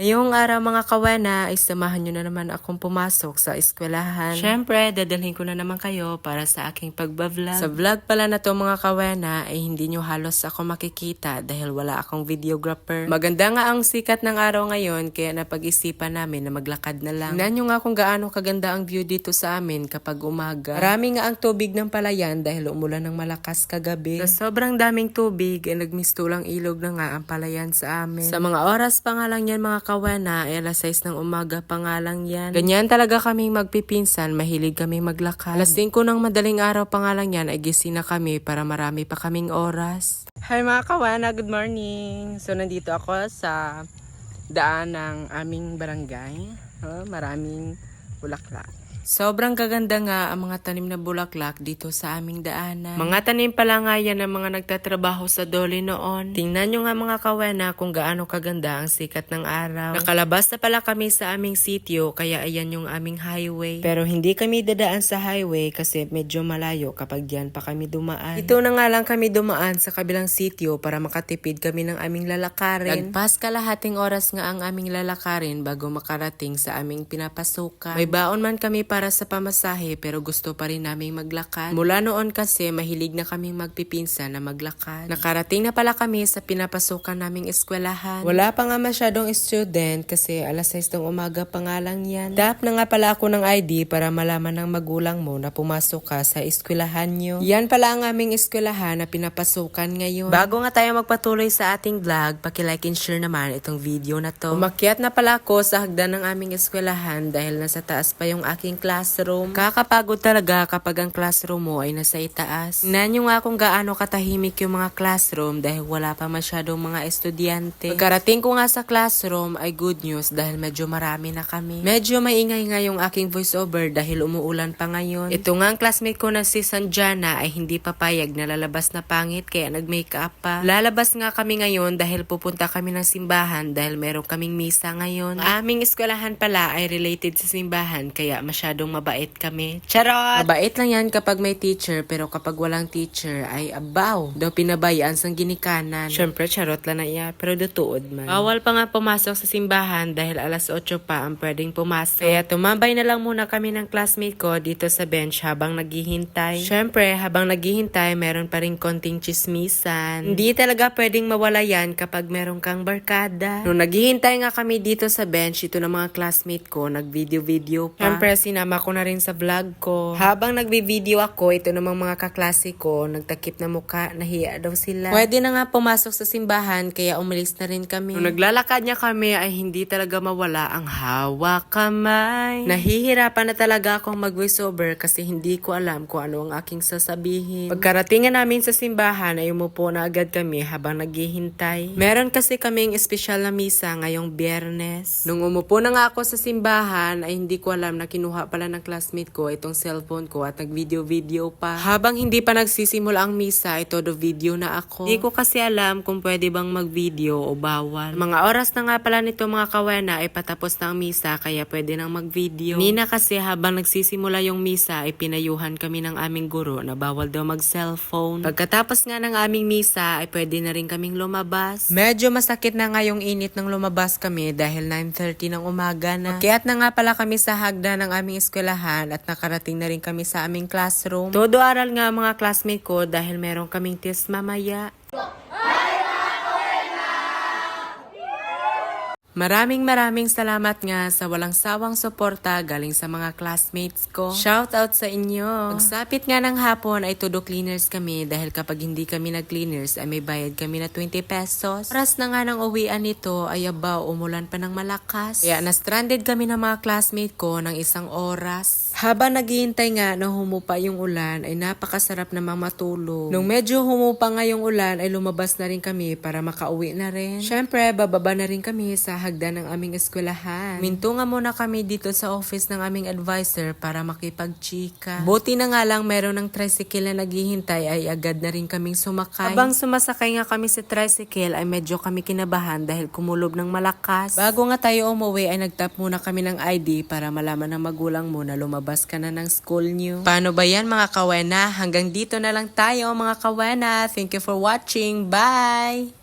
Ngayong araw mga kawana ay samahan nyo na naman akong pumasok sa eskwelahan. Siyempre, dadalhin ko na naman kayo para sa aking pagbablog. Sa vlog pala na to mga kawana ay hindi nyo halos ako makikita dahil wala akong videographer. Maganda nga ang sikat ng araw ngayon kaya napag-isipan namin na maglakad na lang. Tingnan nyo nga kung gaano kaganda ang view dito sa amin kapag umaga. Marami nga ang tubig ng palayan dahil umulan ng malakas kagabi. Sa sobrang daming tubig ay nagmistulang ilog na nga ang palayan sa amin. Sa mga oras pa nga lang yan mga kawana ay alas 6 ng umaga pa nga lang yan. Ganyan talaga kaming magpipinsan, mahilig kami maglakad. Alas 5 ng madaling araw pa nga lang yan ay gising na kami para marami pa kaming oras. Hi mga kawana, good morning! So nandito ako sa daan ng aming barangay. Oh, maraming bulaklak. Sobrang gaganda nga ang mga tanim na bulaklak dito sa aming daanan. Mga tanim pala nga yan ng mga nagtatrabaho sa doli noon. Tingnan nyo nga mga kawena kung gaano kaganda ang sikat ng araw. Nakalabas na pala kami sa aming sityo kaya ayan yung aming highway. Pero hindi kami dadaan sa highway kasi medyo malayo kapag yan pa kami dumaan. Ito na nga lang kami dumaan sa kabilang sityo para makatipid kami ng aming lalakarin. Nagpas kalahating oras nga ang aming lalakarin bago makarating sa aming pinapasukan. May baon man kami para sa pamasahe pero gusto pa rin naming maglakad. Mula noon kasi mahilig na kaming magpipinsan na maglakad. Nakarating na pala kami sa pinapasukan naming eskwelahan. Wala pa nga masyadong student kasi alas 6 ng umaga pa nga lang yan. Tap na nga pala ako ng ID para malaman ng magulang mo na pumasok ka sa eskwelahan nyo. Yan pala ang aming eskwelahan na pinapasukan ngayon. Bago nga tayo magpatuloy sa ating vlog, pakilike and share naman itong video na to. Umakyat na pala ako sa hagdan ng aming eskwelahan dahil nasa taas pa yung aking classroom. Kakapagod talaga kapag ang classroom mo ay nasa itaas. Tingnan nyo nga kung gaano katahimik yung mga classroom dahil wala pa masyadong mga estudyante. Pagkarating ko nga sa classroom ay good news dahil medyo marami na kami. Medyo maingay nga yung aking voiceover dahil umuulan pa ngayon. Ito nga ang classmate ko na si Sanjana ay hindi papayag na lalabas na pangit kaya nag-makeup pa. Lalabas nga kami ngayon dahil pupunta kami ng simbahan dahil meron kaming misa ngayon. Ang aming eskwelahan pala ay related sa simbahan kaya masyadong mabait kami. Charot! Mabait lang yan kapag may teacher pero kapag walang teacher ay abaw. Daw pinabayaan sang ginikanan. Syempre charot lang na iya pero dutuod man. Bawal pa nga pumasok sa simbahan dahil alas 8 pa ang pwedeng pumasok. Kaya tumambay na lang muna kami ng classmate ko dito sa bench habang naghihintay. Syempre habang naghihintay meron pa rin konting chismisan. Hindi talaga pwedeng mawala yan kapag meron kang barkada. Nung naghihintay nga kami dito sa bench, ito ng mga classmate ko, nag-video-video pa. Syempre, sinama ko na rin sa vlog ko. Habang nagbi-video ako, ito namang mga kaklase ko, nagtakip na muka, nahiya daw sila. Pwede na nga pumasok sa simbahan, kaya umalis na rin kami. Nung naglalakad niya kami, ay hindi talaga mawala ang hawak kamay. Nahihirapan na talaga akong mag-voiceover kasi hindi ko alam kung ano ang aking sasabihin. Pagkarating nga namin sa simbahan, ay umupo na agad kami habang naghihintay. Meron kasi kaming espesyal na misa ngayong biyernes. Nung umupo na nga ako sa simbahan, ay hindi ko alam na kinuha pala ng classmate ko itong cellphone ko at nag-video-video pa. Habang hindi pa nagsisimula ang misa, ay todo video na ako. Hindi ko kasi alam kung pwede bang mag-video o bawal. Mga oras na nga pala nito mga kawena ay patapos na ang misa kaya pwede nang mag-video. Nina kasi habang nagsisimula yung misa ay pinayuhan kami ng aming guro na bawal daw mag-cellphone. Pagkatapos nga ng aming misa ay pwede na rin kaming lumabas. Medyo masakit na nga yung init ng lumabas kami dahil 9.30 ng umaga na. Kaya't na nga pala kami sa hagda ng aming eskwelahan at nakarating na rin kami sa aming classroom. Todo aral nga mga classmate ko dahil meron kaming test mamaya. Maraming maraming salamat nga sa walang sawang suporta galing sa mga classmates ko. Shout out sa inyo. Pagsapit nga ng hapon ay todo cleaners kami dahil kapag hindi kami nag-cleaners ay may bayad kami na 20 pesos. Oras na nga ng uwian nito ay abaw umulan pa ng malakas. Kaya na-stranded kami ng mga classmate ko ng isang oras. Habang naghihintay nga na humupa yung ulan ay napakasarap namang matulog. Nung medyo humupa nga yung ulan ay lumabas na rin kami para makauwi na rin. Syempre, bababa na rin kami sa hagdan ng aming eskwelahan. Minto nga muna kami dito sa office ng aming advisor para makipagchika. Buti na nga lang meron ng tricycle na naghihintay ay agad na rin kaming sumakay. Habang sumasakay nga kami sa tricycle ay medyo kami kinabahan dahil kumulob ng malakas. Bago nga tayo umuwi ay nagtap muna kami ng ID para malaman ng magulang mo na lumabas ka na ng school niyo. Paano ba yan mga kawena? Hanggang dito na lang tayo mga kawena. Thank you for watching. Bye!